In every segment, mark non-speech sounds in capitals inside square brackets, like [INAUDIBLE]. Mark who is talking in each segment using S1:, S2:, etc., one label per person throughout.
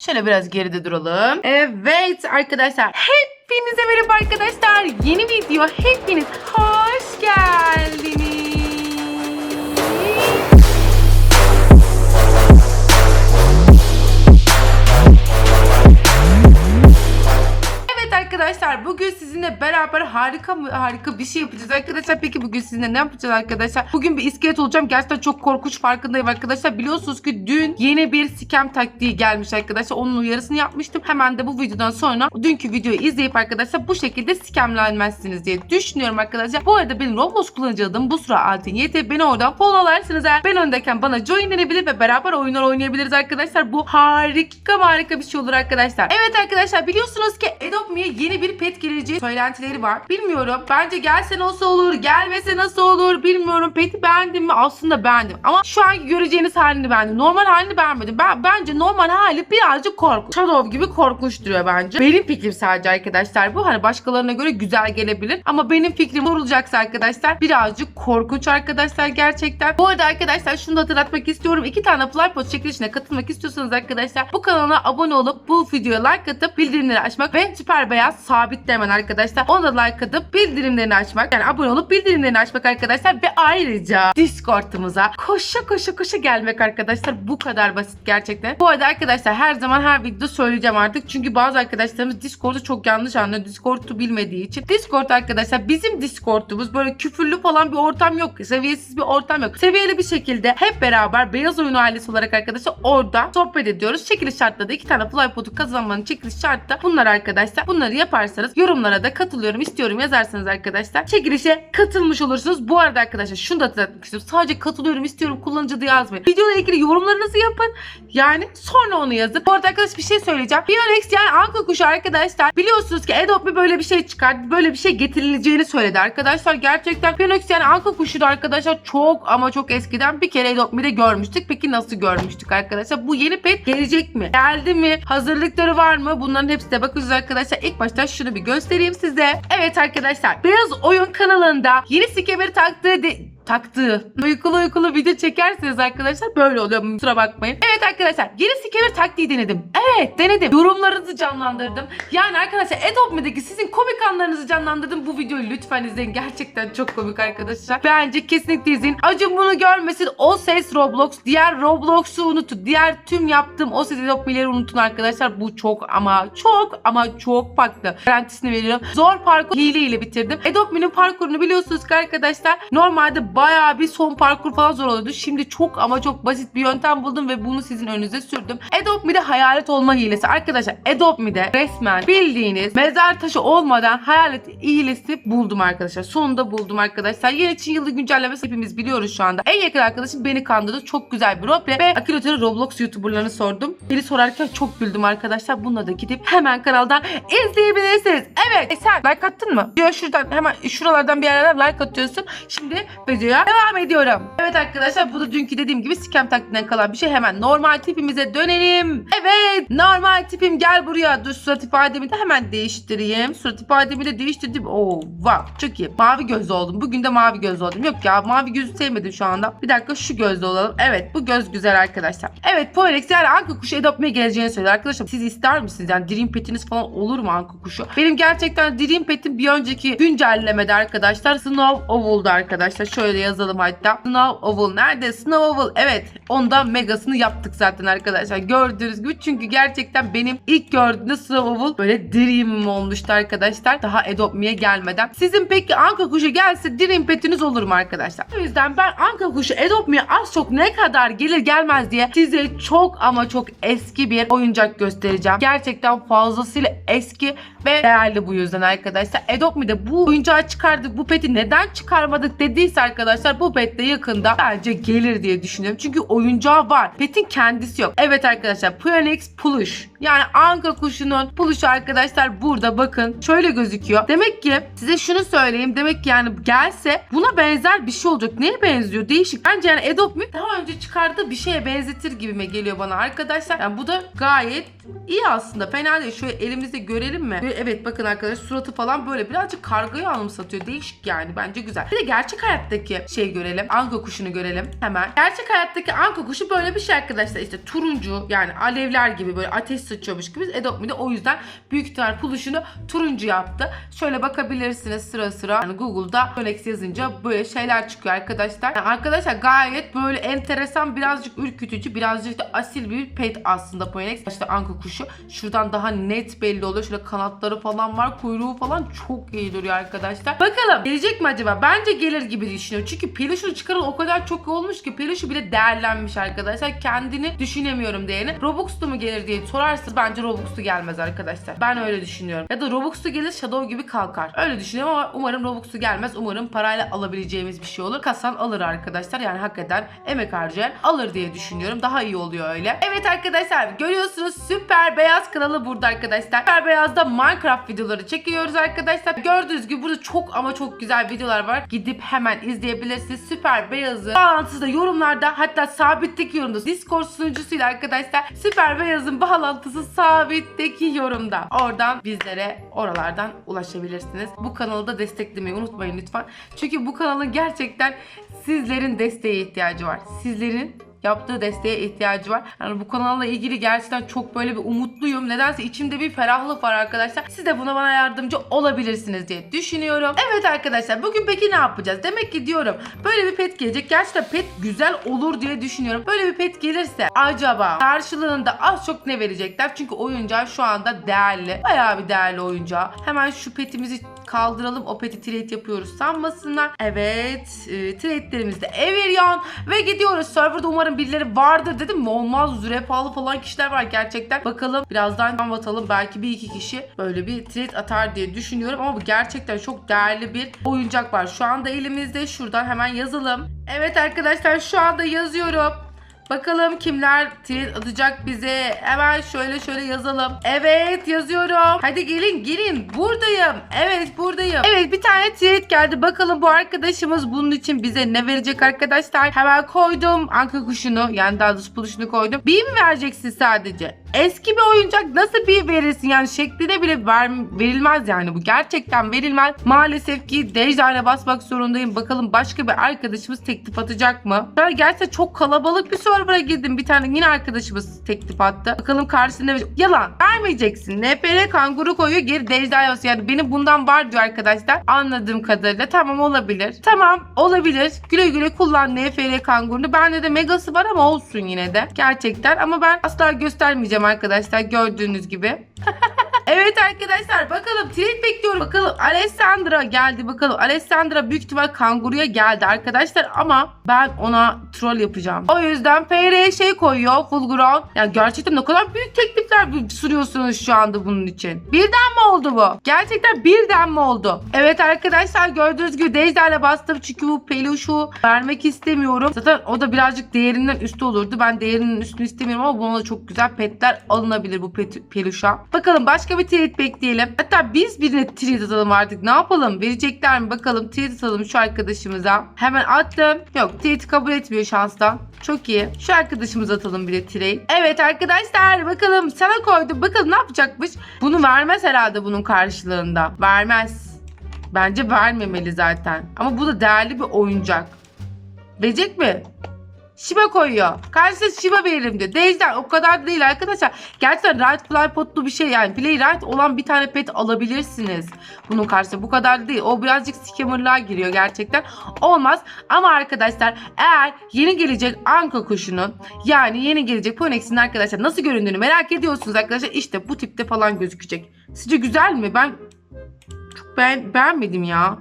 S1: Şöyle biraz geride duralım. Evet arkadaşlar. Hepinize merhaba arkadaşlar. Yeni video. Hepiniz hoş geldiniz. Arkadaşlar bugün sizinle beraber harika harika bir şey yapacağız arkadaşlar. Peki bugün sizinle ne yapacağız arkadaşlar? Bugün bir iskelet olacağım. Gerçekten çok korkunç farkındayım arkadaşlar. Biliyorsunuz ki dün yeni bir scam taktiği gelmiş arkadaşlar. Onun uyarısını yapmıştım. Hemen de bu videodan sonra dünkü videoyu izleyip arkadaşlar bu şekilde scamlenmezsiniz diye düşünüyorum arkadaşlar. Bu arada benim Roblox kullanıcı adım bu sıra altın yeti. Beni oradan followlarsınız eğer ben öndeyken bana join edebilir ve beraber oyunlar oynayabiliriz arkadaşlar. Bu harika harika bir şey olur arkadaşlar. Evet arkadaşlar biliyorsunuz ki Adopt Me'ye yeni bir pet geleceği söylentileri var. Bilmiyorum. Bence gelse nasıl olur, gelmese nasıl olur bilmiyorum. Pet'i beğendim mi? Aslında beğendim. Ama şu anki göreceğiniz halini beğendim. Normal halini beğenmedim. Ben, bence normal hali birazcık korkunç. Shadow gibi korkunç duruyor bence. Benim fikrim sadece arkadaşlar bu. Hani başkalarına göre güzel gelebilir. Ama benim fikrim sorulacaksa arkadaşlar birazcık korkunç arkadaşlar gerçekten. Bu arada arkadaşlar şunu da hatırlatmak istiyorum. İki tane Flypod çekilişine katılmak istiyorsanız arkadaşlar bu kanala abone olup bu videoya like atıp bildirimleri açmak ve süper beyaz sabitlemen arkadaşlar. Ona da like atıp bildirimlerini açmak. Yani abone olup bildirimlerini açmak arkadaşlar ve ayrıca Discord'umuza koşa koşa koşa gelmek arkadaşlar. Bu kadar basit gerçekten. Bu arada arkadaşlar her zaman her videoda söyleyeceğim artık. Çünkü bazı arkadaşlarımız Discord'u çok yanlış anlıyor. Discord'u bilmediği için. Discord arkadaşlar bizim Discord'umuz böyle küfürlü falan bir ortam yok. Seviyesiz bir ortam yok. Seviyeli bir şekilde hep beraber Beyaz Oyun ailesi olarak arkadaşlar orada sohbet ediyoruz. Çekiliş şartları da iki tane Flypod'u kazanmanın çekiliş şartı da bunlar arkadaşlar. Bunları yaparsanız yorumlara da katılıyorum istiyorum yazarsanız arkadaşlar. Çekilişe katılmış olursunuz. Bu arada arkadaşlar şunu da hatırlatmak istiyorum. Sadece katılıyorum istiyorum kullanıcı da yazmayın. Videoyla ilgili yorumlarınızı yapın. Yani sonra onu yazın. Bu arada arkadaş bir şey söyleyeceğim. Bionex yani Anka kuşu arkadaşlar. Biliyorsunuz ki Adopt bir böyle bir şey çıkardı. Böyle bir şey getirileceğini söyledi arkadaşlar. Gerçekten Bionex yani Anka kuşu da arkadaşlar çok ama çok eskiden bir kere Adopt Me'de görmüştük. Peki nasıl görmüştük arkadaşlar? Bu yeni pet gelecek mi? Geldi mi? Hazırlıkları var mı? Bunların hepsine bakacağız arkadaşlar. İlk başta şunu bir göstereyim size. Evet arkadaşlar. Beyaz Oyun kanalında yeni skemeri taktığı taktığı uykulu uykulu video çekerseniz arkadaşlar böyle oluyor kusura bakmayın. Evet arkadaşlar yeni skever taktiği denedim. Evet denedim. Yorumlarınızı canlandırdım. Yani arkadaşlar Me'deki sizin komik anlarınızı canlandırdım. Bu videoyu lütfen izleyin. Gerçekten çok komik arkadaşlar. Bence kesinlikle izleyin. Acun bunu görmesin. O ses Roblox. Diğer Roblox'u unutun. Diğer tüm yaptığım o ses Adopt Me'leri unutun arkadaşlar. Bu çok ama çok ama çok farklı. Garantisini veriyorum. Zor parkur hile ile bitirdim. Adopt Me'nin parkurunu biliyorsunuz ki arkadaşlar. Normalde bayağı bir son parkur falan zor oluyordu. Şimdi çok ama çok basit bir yöntem buldum ve bunu sizin önünüze sürdüm. Adopt Me'de hayalet olma hilesi. Arkadaşlar Adopt Me'de resmen bildiğiniz mezar taşı olmadan hayalet hilesi buldum arkadaşlar. Sonunda buldum arkadaşlar. Yeni için yılı güncellemesi hepimiz biliyoruz şu anda. En yakın arkadaşım beni kandırdı. Çok güzel bir roleplay ve Akilotör'ü Roblox YouTuber'larını sordum. Biri sorarken çok güldüm arkadaşlar. Bununla da gidip hemen kanaldan izleyebilirsiniz. Evet. E sen like attın mı? Diyor şuradan hemen şuralardan bir yerlerden like atıyorsun. Şimdi videoya devam ediyorum. Evet arkadaşlar bu da dünkü dediğim gibi scam taktiğinden kalan bir şey. Hemen normal tipimize dönelim. Evet normal tipim gel buraya. Dur surat ifademi de hemen değiştireyim. Surat ifademi de değiştirdim. Oo wow çok iyi. Mavi gözlü oldum. Bugün de mavi gözlü oldum. Yok ya mavi gözü sevmedim şu anda. Bir dakika şu gözlü olalım. Evet bu göz güzel arkadaşlar. Evet Polex yani Anka kuşu adopmaya geleceğini söyledi. Arkadaşlar siz ister misiniz? Yani Dream Pet'iniz falan olur mu Anka kuşu? Benim gerçekten Dream Pet'im bir önceki güncellemede arkadaşlar Snow Oval'da arkadaşlar. Şöyle yazalım hatta. Snow Oval nerede? Snow Oval evet. Onda megasını yaptık zaten arkadaşlar. Gördüğünüz gibi çünkü gerçekten benim ilk gördüğümde Snow Oval böyle Dream'im olmuştu arkadaşlar. Daha Adopt gelmeden. Sizin peki Anka kuşu gelse Dream Pet'iniz olur mu arkadaşlar? O yüzden ben Anka kuşu Adopt az çok ne kadar gelir gelmez diye size çok ama çok eski bir oyuncak göstereceğim. Gerçekten fazlasıyla eski ve değerli bu yüzden arkadaşlar. Adopt Me'de bu oyuncağı çıkardık. Bu peti neden çıkarmadık dediyse arkadaşlar bu pet de yakında bence gelir diye düşünüyorum. Çünkü oyuncağı var. Petin kendisi yok. Evet arkadaşlar Phoenix Plush. Yani Anka kuşunun puluşu arkadaşlar burada bakın. Şöyle gözüküyor. Demek ki size şunu söyleyeyim. Demek ki yani gelse buna benzer bir şey olacak. Neye benziyor? Değişik. Bence yani Me daha önce çıkardığı bir şeye benzetir gibime geliyor bana arkadaşlar. Yani bu da gayet iyi aslında. Fena değil. Şöyle elimizde görelim mi? Evet bakın arkadaşlar suratı falan böyle birazcık kargayı anımsatıyor. Değişik yani. Bence güzel. Bir de gerçek hayattaki şey görelim. Anka kuşunu görelim hemen. Gerçek hayattaki anka kuşu böyle bir şey arkadaşlar. İşte turuncu yani alevler gibi böyle ateş sıçıyormuş gibi. Adopt de o yüzden büyük ihtimal puluşunu turuncu yaptı. Şöyle bakabilirsiniz sıra sıra. Yani Google'da Rolex yazınca böyle şeyler çıkıyor arkadaşlar. Yani arkadaşlar gayet böyle enteresan birazcık ürkütücü birazcık da asil bir pet aslında Rolex. İşte anka kuşu. Şuradan daha net belli oluyor. Şöyle kanatları falan var. Kuyruğu falan çok iyi duruyor arkadaşlar. Bakalım gelecek mi acaba? Bence gelir gibi düşünüyorum. Çünkü peluşunu çıkarılı o kadar çok olmuş ki peluşu bile değerlenmiş arkadaşlar. Kendini düşünemiyorum değerini. Robux'lu mu gelir diye sorarsa bence Robux'lu gelmez arkadaşlar. Ben öyle düşünüyorum. Ya da Robux'lu gelir Shadow gibi kalkar. Öyle düşünüyorum ama umarım Robux'lu gelmez. Umarım parayla alabileceğimiz bir şey olur. Kasan alır arkadaşlar. Yani hakikaten emek harcayan alır diye düşünüyorum. Daha iyi oluyor öyle. Evet arkadaşlar görüyorsunuz Süper Beyaz kanalı burada arkadaşlar. Süper Beyaz'da Minecraft videoları çekiyoruz arkadaşlar. Gördüğünüz gibi burada çok ama çok güzel videolar var. Gidip hemen izleyebilirsiniz. Süper Beyaz'ı bağlantısı da yorumlarda hatta sabitteki yorumda Discord sunucusuyla arkadaşlar Süper Beyaz'ın bağlantısı sabitteki yorumda. Oradan bizlere oralardan ulaşabilirsiniz. Bu kanalı da desteklemeyi unutmayın lütfen. Çünkü bu kanalın gerçekten sizlerin desteğe ihtiyacı var. Sizlerin yaptığı desteğe ihtiyacı var. Yani bu kanalla ilgili gerçekten çok böyle bir umutluyum. Nedense içimde bir ferahlık var arkadaşlar. Siz de buna bana yardımcı olabilirsiniz diye düşünüyorum. Evet arkadaşlar bugün peki ne yapacağız? Demek ki diyorum böyle bir pet gelecek. Gerçekten pet güzel olur diye düşünüyorum. Böyle bir pet gelirse acaba karşılığında az çok ne verecekler? Çünkü oyuncağı şu anda değerli. Bayağı bir değerli oyuncağı. Hemen şu petimizi kaldıralım. O peti trade yapıyoruz sanmasınlar. Evet. E, trade'lerimiz de Everion ve gidiyoruz. Serverda umarım birileri vardır dedim mi? Olmaz. Zürepalı falan kişiler var gerçekten. Bakalım birazdan atalım. Belki bir iki kişi böyle bir trade atar diye düşünüyorum. Ama bu gerçekten çok değerli bir oyuncak var. Şu anda elimizde. Şuradan hemen yazalım. Evet arkadaşlar şu anda yazıyorum. Bakalım kimler tweet atacak bize. Hemen şöyle şöyle yazalım. Evet yazıyorum. Hadi gelin gelin. Buradayım. Evet buradayım. Evet bir tane tweet geldi. Bakalım bu arkadaşımız bunun için bize ne verecek arkadaşlar. Hemen koydum anka kuşunu. Yani daha doğrusu buluşunu koydum. Mi vereceksin sadece? Eski bir oyuncak nasıl bir verirsin? Yani şekline bile ver, verilmez yani bu. Gerçekten verilmez. Maalesef ki Dejda'ya basmak zorundayım. Bakalım başka bir arkadaşımız teklif atacak mı? Ben gerçekten çok kalabalık bir server'a girdim. Bir tane yine arkadaşımız teklif attı. Bakalım karşısında verecek? Yalan. Vermeyeceksin. NPR kanguru koyuyor geri Dejda'ya basıyor. Yani benim bundan var diyor arkadaşlar. Anladığım kadarıyla. Tamam olabilir. Tamam olabilir. Güle güle kullan NFR kangurunu. Bende de megası var ama olsun yine de. Gerçekten. Ama ben asla göstermeyeceğim arkadaşlar. Gördüğünüz gibi. [LAUGHS] Evet arkadaşlar bakalım trade bekliyorum. Bakalım Alessandra geldi bakalım. Alessandra büyük ihtimal kanguruya geldi arkadaşlar ama ben ona troll yapacağım. O yüzden FR'ye şey koyuyor full ground. Ya gerçekten ne kadar büyük teklifler sunuyorsunuz şu anda bunun için. Birden mi oldu bu? Gerçekten birden mi oldu? Evet arkadaşlar gördüğünüz gibi Dejder'le bastım çünkü bu peluşu vermek istemiyorum. Zaten o da birazcık değerinden üstü olurdu. Ben değerinin üstünü istemiyorum ama buna da çok güzel petler alınabilir bu pet, peluşa. Bakalım başka bir tweet bekleyelim. Hatta biz birine tweet atalım artık. Ne yapalım? Verecekler mi? Bakalım tweet atalım şu arkadaşımıza. Hemen attım. Yok tweet kabul etmiyor şanstan. Çok iyi. Şu arkadaşımıza atalım de trade. Evet arkadaşlar bakalım sana koydum. Bakalım ne yapacakmış? Bunu vermez herhalde bunun karşılığında. Vermez. Bence vermemeli zaten. Ama bu da değerli bir oyuncak. Verecek mi? Shiba koyuyor. Karşısına Shiba veririm diyor. Dejder o kadar da değil arkadaşlar. Gerçekten right play potlu bir şey yani. Play right olan bir tane pet alabilirsiniz. Bunun karşısında bu kadar da değil. O birazcık scammerlığa giriyor gerçekten. Olmaz. Ama arkadaşlar eğer yeni gelecek Anka kuşunun yani yeni gelecek Ponex'in arkadaşlar nasıl göründüğünü merak ediyorsunuz arkadaşlar. İşte bu tipte falan gözükecek. Sizce güzel mi? Ben çok beğen beğenmedim ya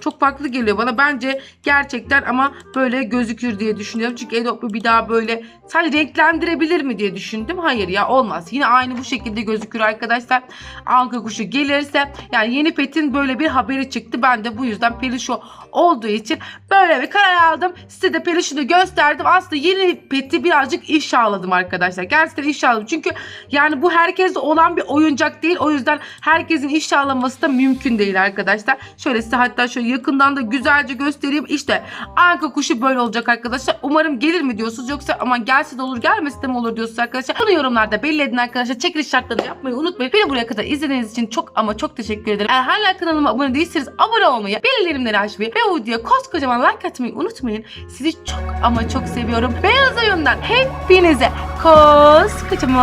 S1: çok farklı geliyor bana. Bence gerçekten ama böyle gözükür diye düşünüyorum. Çünkü Adobe bir daha böyle sadece renklendirebilir mi diye düşündüm. Hayır ya olmaz. Yine aynı bu şekilde gözükür arkadaşlar. Anka kuşu gelirse yani yeni petin böyle bir haberi çıktı. Ben de bu yüzden peluşu olduğu için böyle bir karar aldım. Size de peluşunu gösterdim. Aslında yeni peti birazcık ifşaladım arkadaşlar. Gerçekten ifşaladım. Çünkü yani bu herkeste olan bir oyuncak değil. O yüzden herkesin ifşalaması da mümkün değil arkadaşlar. Şöyle size hatta şöyle yakından da güzelce göstereyim. İşte anka kuşu böyle olacak arkadaşlar. Umarım gelir mi diyorsunuz yoksa aman gelse de olur gelmese de mi olur diyorsunuz arkadaşlar. Bunu yorumlarda belli edin arkadaşlar. Çekiliş şartlarını yapmayı unutmayın. Beni buraya kadar izlediğiniz için çok ama çok teşekkür ederim. Eğer hala kanalıma abone değilseniz abone olmayı, bildirimleri açmayı ve o videoya koskocaman like atmayı unutmayın. Sizi çok ama çok seviyorum. Beyaz oyundan hepinize koskocaman